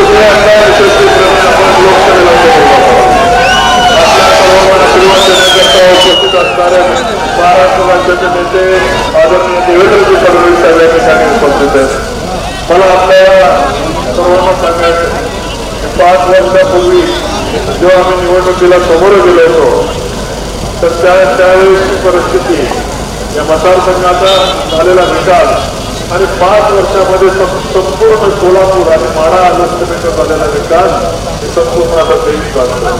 दुसरे आमदार यशस्वीक्रमे आपण लोकसभेला उपस्थित असणारे महाराष्ट्र राज्याचे नेते आदरणीय देवेंद्रजी फडणवीस साहेब या ठिकाणी उपस्थित आहेत मला आपल्याला सर्वांना सांगायचं पाच वर्षापूर्वी जेव्हा आम्ही निवडणुकीला समोर गेलो होतो तर मतदारसंघाचा झालेला निकाल आणि पाच वर्षामध्ये संपूर्ण सोलापूर आणि माडा लोकसभेचा झालेला विकास हे संपूर्ण आता देश चालतो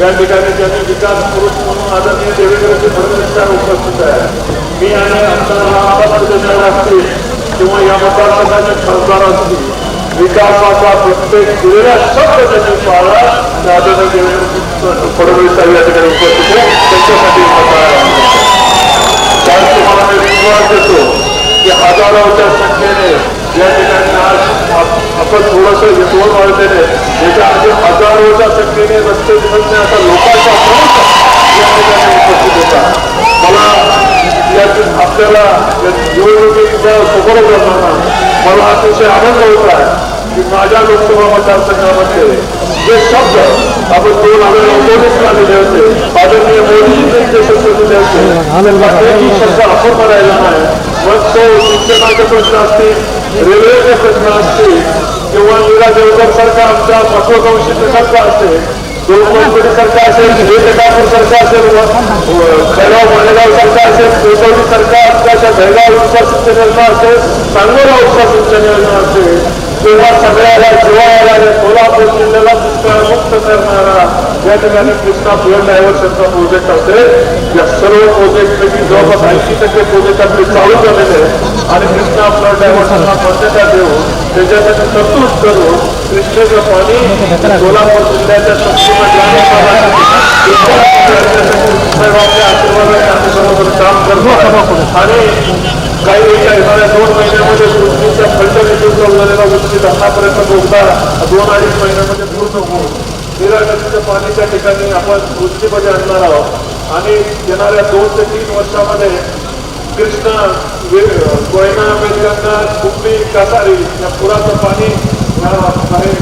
या ठिकाणी त्यांनी विकास पुरुष म्हणून आदरणीय देवेंद्रजी फडणवीस उपस्थित आहे मी आणि आमदार असतील किंवा या मतदारसंघाचे खासदार असतील विकासाचा प्रत्येक दिलेला शब्द त्यांनी पाळला. आदरणीय देवेंद्र फडणवीस साहेब या ठिकाणी उपस्थित आहे त्यांच्यासाठी हजारोच्या संख्येने या ठिकाणी आज आपण थोडस दोन वाजलेले याच्या आधी हजारोच्या संख्येने रस्ते आता लोकांचा प्रमुख या ठिकाणी उपस्थित होता. मला यातून आपल्याला निवडणुकीच्या समोर जाताना मला अतिशय आनंद होत आहे की माझ्या लोकसभा मतदारसंघामध्ये जे शब्द आपण दोन हजार एकोणीसला दिले होते आदरणीय मोदीजींनी जे शब्द दिले होते शब्द आपण म्हणायला नाही. मग तो शिक्षणाचे प्रश्न असतील रेल्वेचे प्रश्न असतील किंवा मीरा देवकर सारखा आमच्या महत्वाकांक्षी सरकार असेल दोन कोणकोटी असेल विवेकापूर सारखा असेल खैराव मालेगाव सरकार असेल कोसवडी सारखा आमच्या बेळगाव उपसा सिंचन योजना असेल चांगलं उपसा सिंचन योजना असेल किंवा सगळ्याला जिवाळ्याला आणि सोलापूर जिल्ह्याला दुष्काळ मुक्त करणारा या ठिकाणी कृष्णा फ्युअल डायव्हर्शनचा प्रोजेक्ट असेल या सर्व प्रोजेक्टपैकी जवळपास ऐंशी टक्के प्रोजेक्ट आपले चालू झालेले आहेत. आणि कृष्णा फ्लड डायव्हर्शनला मान्यता देऊन त्याच्यासाठी तरतूद करून कृष्णेचं पाणी सोलापूर जिल्ह्याच्या संपूर्ण ग्रामीण भागात आशीर्वादाने आम्ही बरोबर काम करतो आणि काही एका येणाऱ्या दोन महिन्यामध्ये पृथ्वीच्या फंड निधीचा झालेला उच्चित आतापर्यंत बोगदा दोन अडीच महिन्यामध्ये पूर्ण होऊन तेरा नदीचं पाणी त्या ठिकाणी आपण पृथ्वीमध्ये आणणार आहोत. आणि येणाऱ्या दोन ते तीन वर्षामध्ये कृष्णा कोयना वेलगंगा कुंभी कासारी या पुराचं पाणी या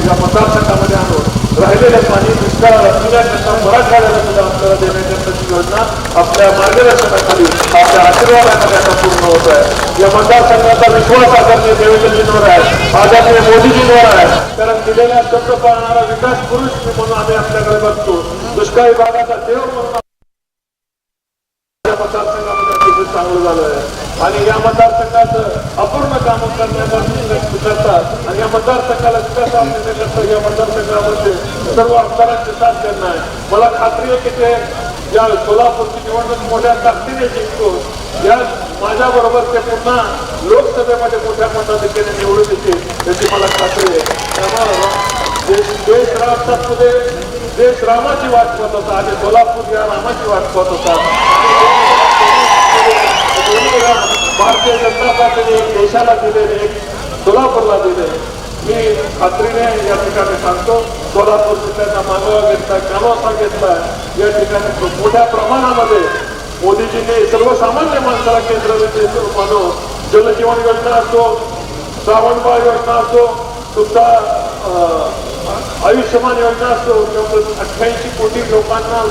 या मतदारसंघामध्ये आणून. राहिलेलं पाणी दुष्काळ पिण्याकरता मराठवाड्याला सुद्धा आपल्याला देण्याकरताची योजना आपल्या मार्गदर्शनाखाली आपल्या आशीर्वादाखाली पूर्ण होत आहे. या मतदारसंघाचा विश्वास आदरणीय देवेंद्रजींवर आहे आदरणीय मोदीजींवर आहे कारण दिलेला शब्द पाळणारा विकास पुरुष म्हणून आम्ही आपल्याकडे बघतो. दुष्काळी भागाचा देव म्हणून मतदारसंघामध्ये चांगलं झालं आहे आणि या मतदारसंघाचं अपूर्ण कामं करण्याचा करतात आणि या मतदारसंघाला विकास आणण्याकरता या मतदारसंघामध्ये सर्व आमदारांचे साथ त्यांना आहे. मला खात्री आहे की ते या सोलापूरची निवडणूक मोठ्या ताकदीने जिंकतो या माझ्याबरोबर ते पुन्हा लोकसभेमध्ये मोठ्या मताधिक्याने निवडून येतील याची मला खात्री आहे. त्यामुळे देश राष्ट्रामध्ये देश रामाची वाट पाहत होता आणि सोलापूर या रामाची वाट पाहत होता. भारतीय जनता पार्टीने एक देशाला दिलेले एक सोलापूरला दिले. मी खात्रीने या ठिकाणी सांगतो सोलापूर जिल्ह्याचा मागोवा घेतला कानोसा घेतला या ठिकाणी मोठ्या प्रमाणामध्ये मोदीजींनी सर्वसामान्य माणसाला केंद्र मानव जलजीवन योजना असतो श्रावणबाळ योजना असो तुमचा आयुष्यमान योजना असतो किंवा अठ्ठ्याऐंशी कोटी लोकांना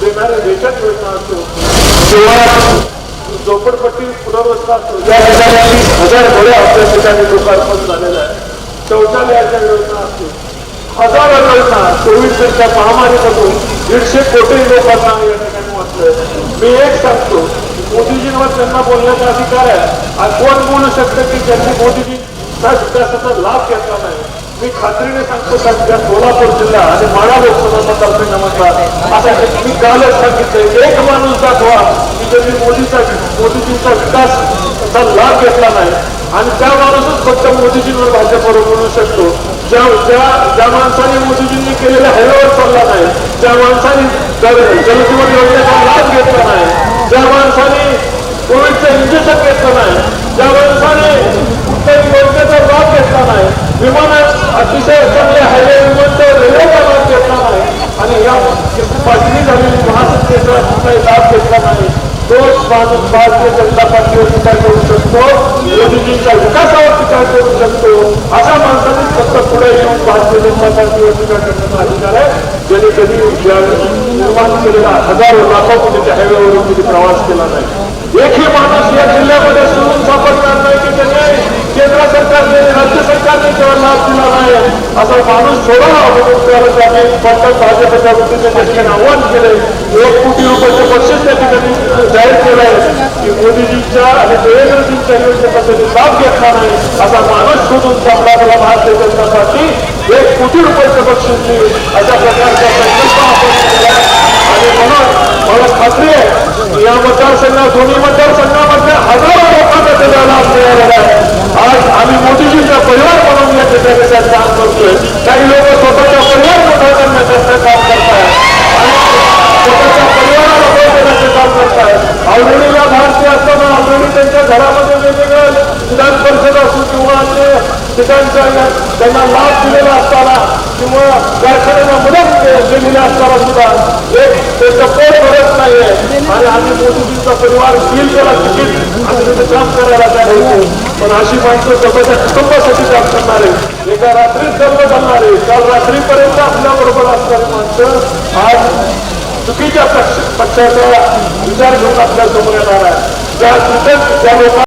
देणाऱ्या देशात योजना असतो किंवा झोपडपट्टी पुनर्वसन ठिकाणी हजार घोड्या आपल्या ठिकाणी लोकार्पण झालेला आहे. शौचालयाच्या योजना असतील. हजारांना चोवीस कोविडच्या महामारीपासून दीडशे कोटी लोकांना या ठिकाणी वाचलंय. मी एक सांगतो मोदीजींवर त्यांना बोलण्याचा अधिकार आहे. आणि कोण बोलू शकतं की त्यांनी मोदीजींचा विकासाचा लाभ घेतला नाही? मी खात्रीने सांगतो सध्या सोलापूर जिल्हा आणि माळा लोकसभा मतदारसंघामधला असा मी कालच सांगितलं एक माणूस दाखवा. की त्यांनी मोदीचा मोदीजींचा विकासचा लाभ घेतला नाही. आणि त्या माणूसच फक्त मोदीजींवर भाजपवर बोलू शकतो. ज्या ज्या ज्या माणसाने मोदीजींनी केलेल्या हायवेवर चालला नाही त्या माणसाने जलजीवन योजनेचा लाभ घेतला नाही ज्या माणसाने कोविडचं इंजेक्शन घेतलं नाही ज्या माणसाने कुठल्याही योजनेचा लाभ घेतला नाही विमानात अतिशय चांगले हायवे विमानतळ रेल्वेचा लाभ घेतला नाही आणि या पाचवी झालेली महासत्तेचा कुठलाही लाभ घेतला नाही. माणूस भारतीय जनता पार्टीवर टीका करू शकतो मोदीजींच्या करू शकतो अशा भारतीय जनता अधिकार निर्माण केलेला प्रवास केला नाही। एकही माणूस या जिल्ह्यामध्ये सुरून सापडणार नाही की त्याने केंद्र राज्य लाभ दिला नाही असा केले एक कोटी रुपयाचं बक्षीस की मोदीजींच्या आणि देवेंद्रजींच्या योजनेचा त्यांनी लाभ घेतला नाही असा माणूस शोधून सापडा मला भारतीय जनता पार्टी एक कोटी रुपयाचं बक्षीस देईल अशा प्रकारचा संकल्प आपण केला आणि म्हणून मला खात्री आहे की या मतदारसंघात दोन्ही मतदारसंघामधल्या हजारो लोकांना त्याचा लाभ मिळालेला आहे आज आम्ही मोदीजींचा परिवार म्हणून या ठिकाणी त्यात काम करतोय काही लोक स्वतःचा परिवार मोठा करण्याचं काम करतायत आणि स्वतःच्या परिवाराला बळ देण्याचं काम करतायत ऑलरेडीला भारतीय असताना ऑलरेडी त्यांच्या घरामध्ये वेगवेगळ्या विधान परिषद असो किंवा ते ठिकाणच्या त्यांना लाभ दिलेला असताना किंवा कारखान्यांना मदत केलेली असताना सुद्धा. एक त्यांचं पोट भरत नाहीये. आणि आम्ही मोदीजींचा परिवार बिल केला तिकीट आणि त्याचं काम करायला तयार पण अशी माणसं स्वतःच्या कुटुंबासाठी काम करणारे. एका रात्रीत जन्म घालणारे काल रात्रीपर्यंत आपल्या बरोबर असणारी माणसं. आज चुकीच्या पक्षाचा विचार घेऊन आपल्यासमोर येणार आहे त्या चुकीत त्या लोकांना